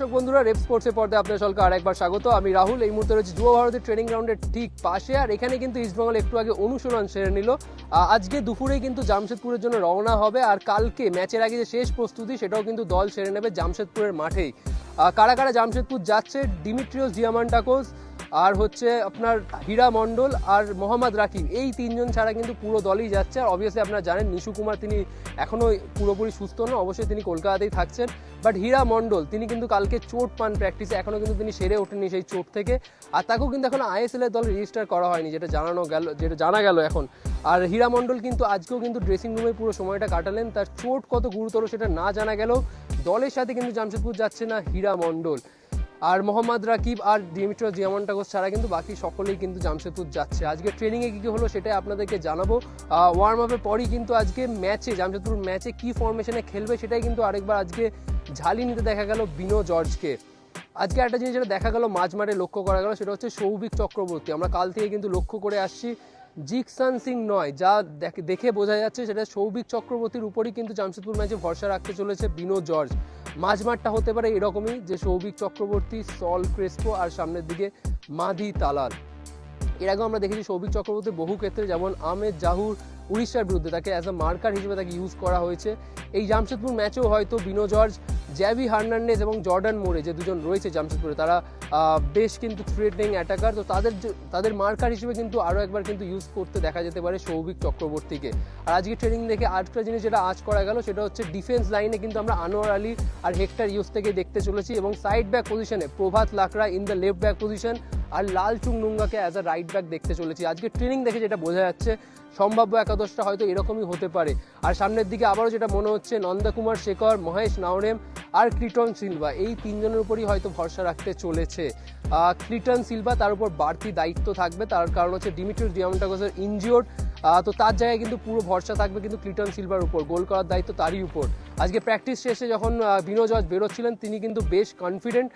দর্শক বন্ধুরা, রেপ স্পোর্টসের পর্দায় আপনার সকলকে আরেকবার স্বাগত। আমি রাহুল, এই মুহূর্তে রয়েছে যুব ভারতের ট্রেনিং গ্রাউন্ডের ঠিক পাশে। আর এখানে কিন্তু ইস্টবেঙ্গল একটু আগে অনুশীলন সেরে নিল। আজকে দুপুরেই কিন্তু জামশেদপুরের জন্য রওনা হবে। আর কালকে ম্যাচের আগে যে শেষ প্রস্তুতি, সেটাও কিন্তু দল সেরে নেবে জামশেদপুরের মাঠেই। কারা কারা জামশেদপুর যাচ্ছে? ডিমিট্রিও জিয়ামান্টাকোস আর হচ্ছে আপনার হীরা মণ্ডল আর মোহাম্মদ রাকিব, এই তিনজন ছাড়া কিন্তু পুরো দলই যাচ্ছে। আর অবভিয়াসলি আপনারা জানেন নিশু কুমার তিনি এখনও পুরোপুরি সুস্থ নন, অবশ্যই তিনি কলকাতাতেই থাকছেন। বাট হীরা মণ্ডল, তিনি কিন্তু কালকে চোট পান প্র্যাকটিসে এখনও কিন্তু তিনি সেরে ওঠেনি সেই চোট থেকে। আর তাকেও কিন্তু এখন আইএসএল এর দল রেজিস্টার করা হয়নি, যেটা জানানো গেল, যেটা জানা গেল এখন। আর হীরা মণ্ডল কিন্তু আজকেও কিন্তু ড্রেসিং রুমে পুরো সময়টা কাটালেন। তার চোট কত গুরুতর সেটা না জানা গেলেও দলের সাথে কিন্তু জামশেদপুর যাচ্ছে না হীরা মণ্ডল। আর মোহাম্মদ রাকিব আর ডিমিট্রো জিয়ামন্টাগোস ছাড়া কিন্তু বাকি সকলেই কিন্তু জামশেদপুর যাচ্ছে। আজকে ট্রেনিংয়ে কী কী হলো সেটাই আপনাদেরকে জানাব। ওয়ার্ম আপের পরই কিন্তু আজকে ম্যাচে জামশেদপুর ম্যাচে কী ফরমেশনে খেলবে সেটাই কিন্তু আরেকবার আজকে ঝালি নিতে দেখা গেল বিনো জর্জকে। আজকে একটা জিনিস যেটা দেখা গেল মাঝ মাঠে লক্ষ্য করা গেল সেটা হচ্ছে সৌভিক চক্রবর্তী। আমরা কাল থেকে কিন্তু লক্ষ্য করে আসছি জিকসান সিং নয়, যা দেখ- বোঝা যাচ্ছে সেটা সৌভিক চক্রবর্তীর উপরই কিন্তু জামশেদপুর ম্যাচে ভরসা রাখতে চলেছে বিনো জর্জ। মাঝমাঠটা হতে পারে এরকমই যে সৌভিক চক্রবর্তী, সল ক্রেসপো আর সামনের দিকে মাধি তালাল। এর আগেও আমরা দেখেছি সৌভিক চক্রবর্তী বহু ক্ষেত্রে যেমন আহমেদ জাহুর উড়িষ্যার বিরুদ্ধে তাকে অ্যাজ আ মার্কার হিসেবে তাকে ইউজ করা হয়েছে। এই জামশেদপুর ম্যাচেও হয়তো বিনো জর্জ জ্যাভি হার্নান্ডেজ এবং জর্ডান মোরে যে দুজন রয়েছে জামশেদপুরে, তারা বেশ কিন্তু থ্রেটিং অ্যাটাকার তো তাদের তাদের মার্কার হিসেবে কিন্তু আরও একবার কিন্তু ইউজ করতে দেখা যেতে পারে সৌভিক চক্রবর্তীকে। আর আজকে ট্রেনিং দেখে আরেকটা জিনিস যেটা আজ করা গেল, সেটা হচ্ছে ডিফেন্স লাইনে কিন্তু আমরা আনোয়ার আলী আর হেক্টর ইউজ থেকে দেখতে চলেছি এবং side back position Prabhat Lakra in the left back position আর লাল চুং নুঙ্গাকে অ্যাজ আ রাইট ব্যাক দেখতে চলেছি। আজকে ট্রেনিং দেখে যেটা বোঝা যাচ্ছে, সম্ভাব্য একাদশটা হয়তো এরকমই হতে পারে। আর সামনের দিকে আবারও যেটা মনে হচ্ছে, নন্দকুমার শেখর, মহেশ নাওরেম আর ক্রিটন সিলভা এই তিনজনের উপরই হয়তো ভরসা রাখতে চলেছে। ক্রিটন সিলভা তার উপর বাড়তি দায়িত্ব থাকবে তার কারণ হচ্ছে ডিমিট্রিস ডিয়ামন্টাগোসের ইনজিওর্ড তো তার জায়গায় কিন্তু পুরো ভরসা থাকবে কিন্তু ক্লিটন সিলভার উপর গোল করার দায়িত্ব তারই উপর। আজকে প্র্যাকটিস শেষে যখন আহ, বিনো জজ বেরোচ্ছিলেন তিনি কিন্তু বেশ কনফিডেন্ট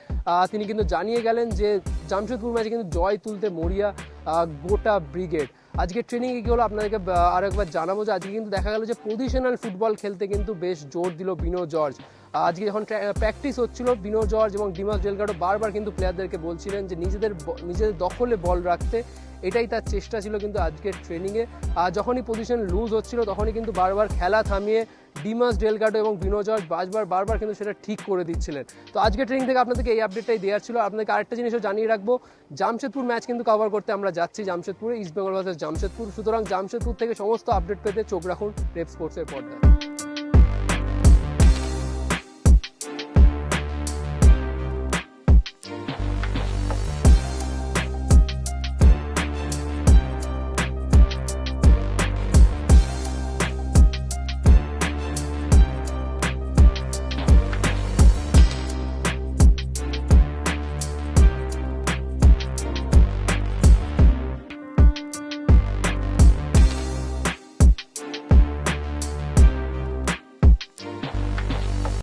তিনি কিন্তু জানিয়ে গেলেন যে জামশেদপুর ম্যাচে কিন্তু জয় তুলতে মরিয়া গোটা ব্রিগেড। আজকে ট্রেনিংয়ে কি হলো আপনাদেরকে আহ, আরও একবার জানাব যে আজকে কিন্তু দেখা গেল যে পজিশনাল ফুটবল খেলতে কিন্তু বেশ জোর দিল বিনো জর্জ। আজকে যখন প্র্যাকটিস হচ্ছিল বিনো জর্জ এবং ডিমাস ডেলগাডো বারবার কিন্তু প্লেয়ারদেরকে বলছিলেন যে নিজেদের নিজেদের দখলে বল রাখতে। এটাই তার চেষ্টা ছিল কিন্তু আজকের ট্রেনিংয়ে আর যখনই পজিশন লুজ হচ্ছিল, তখনই কিন্তু বারবার খেলা থামিয়ে ডিমাস ডেলগাডো এবং বিনো জর্জ বারবার বারবার কিন্তু সেটা ঠিক করে দিচ্ছিলেন। তো আজকে ট্রেনিং থেকে আপনাদেরকে এই আপডেটটাই দেওয়ার ছিল। আপনাদেরকে আরেকটা জিনিসও জানিয়ে রাখব। জামশেদপুর ম্যাচ কিন্তু কভার করতে আমরা যাচ্ছি জামশেদপুরে ইস্ট বেঙ্গল ভার্সেস জামশেদপুর। সুতরাং জামশেদপুর থেকে সমস্ত আপডেট পেতে চোখ রাখুন রেপ স্পোর্টসের পর্দায়।